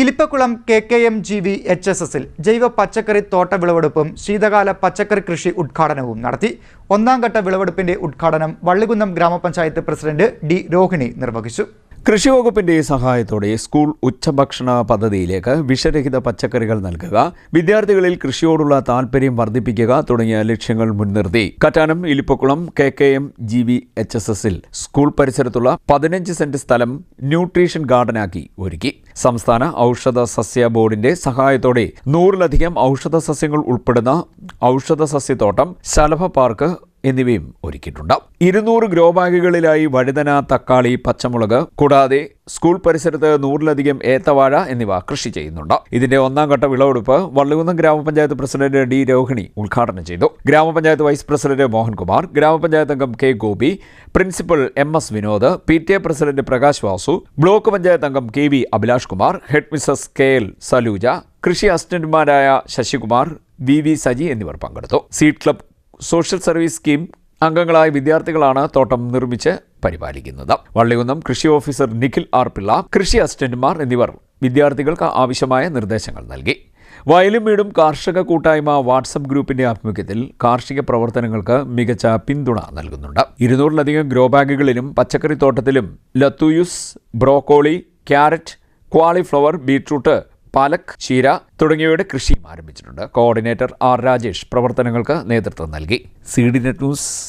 Elippakulam K K M G V H S എസിൽ ജൈവ പച്ചക്കറി തോട്ട വിളവെടുപ്പും ശീതകാല പച്ചക്കറി കൃഷി ഉദ്ഘാടനവും നടത്തി. ഒന്നാം ഘട്ട വിളവെടുപ്പിന്റെ ഉദ്ഘാടനം വള്ളികുന്നം ഗ്രാമപഞ്ചായത്ത് പ്രസിഡന്റ് ഡി രോഹിണി നിർവഹിച്ചു. കൃഷി വകുപ്പിന്റെ സഹായത്തോടെ സ്കൂൾ ഉച്ചഭക്ഷണ പദ്ധതിയിലേക്ക് വിഷരഹിത പച്ചക്കറികൾ നൽകുക വിദ്യാർത്ഥികളിൽ കൃഷിയോടുള്ള താൽപര്യം വർദ്ധിപ്പിക്കുക തുടങ്ങിയ ലക്ഷ്യങ്ങൾ മുൻനിർത്തി. Kattanam Elippakulam K K M G V H S എസിൽ സ്കൂൾ പരിസരത്തുള്ള പതിനഞ്ച് സെന്റ് സ്ഥലം ന്യൂട്രീഷൻ ഗാർഡനാക്കി ഒരുക്കി. സംസ്ഥാന ഔഷധ സസ്യ ബോർഡിന്റെ സഹായത്തോടെ നൂറിലധികം ഔഷധ സസ്യങ്ങൾ ഉൾപ്പെടുന്ന ഔഷധ സസ്യത്തോട്ടം ശലഭ പാർക്ക് എന്നിവയും ഒരുക്കിയിട്ടുണ്ട് ഇരുന്നൂറ് ഗ്രോ ബാഗുകളിലായി വഴുതന തക്കാളി പച്ചമുളക് കൂടാതെ സ്കൂൾ പരിസരത്ത് നൂറിലധികം ഏത്തവാഴ എന്നിവ കൃഷി ചെയ്യുന്നുണ്ട്. ഇതിന്റെ ഒന്നാം ഘട്ട വിളവെടുപ്പ് വള്ളികുന്നം ഗ്രാമപഞ്ചായത്ത് പ്രസിഡന്റ് ഡി രോഹിണി ഉദ്ഘാടനം ചെയ്തു. ഗ്രാമപഞ്ചായത്ത് വൈസ് പ്രസിഡന്റ് മോഹൻകുമാർ ഗ്രാമപഞ്ചായത്ത് അംഗം K Gopi principal M S Vinod P T A president Prakash Vasu block panchayat അംഗം K V Abhilash Kumar head Mrs K L Saluja കൃഷി അസിസ്റ്റന്റുമാരായ ശശികുമാർ വി വി സജി എന്നിവർ പങ്കെടുത്തു. Seed club social service scheme അംഗങ്ങളായ വിദ്യാർത്ഥികളാണ് തോട്ടം നിർമ്മിച്ച് പരിപാലിക്കുന്നത്. വള്ളികുന്നം കൃഷി ഓഫീസർ നിഖിൽ ആർ പിള്ള കൃഷി അസിസ്റ്റന്റുമാർ എന്നിവർ വിദ്യാർത്ഥികൾക്ക് ആവശ്യമായ നിർദ്ദേശങ്ങൾ നൽകി. വയലും വീടും കാർഷിക കൂട്ടായ്മ വാട്സപ്പ് ഗ്രൂപ്പിന്റെ ആഭിമുഖ്യത്തിൽ കാർഷിക പ്രവർത്തനങ്ങൾക്ക് മികച്ച പിന്തുണ നൽകുന്നുണ്ട്. ഇരുന്നൂറിലധികം ഗ്രോ ബാഗുകളിലും പച്ചക്കറി തോട്ടത്തിലും lettuce broccoli carrot cauliflower beetroot palak ചീര തുടങ്ങിയവയുടെ കൃഷിയും ആരംഭിച്ചിട്ടുണ്ട്. കോർഡിനേറ്റർ ആർ രാജേഷ് പ്രവർത്തനങ്ങൾക്ക് നേതൃത്വം നൽകി. C D net news.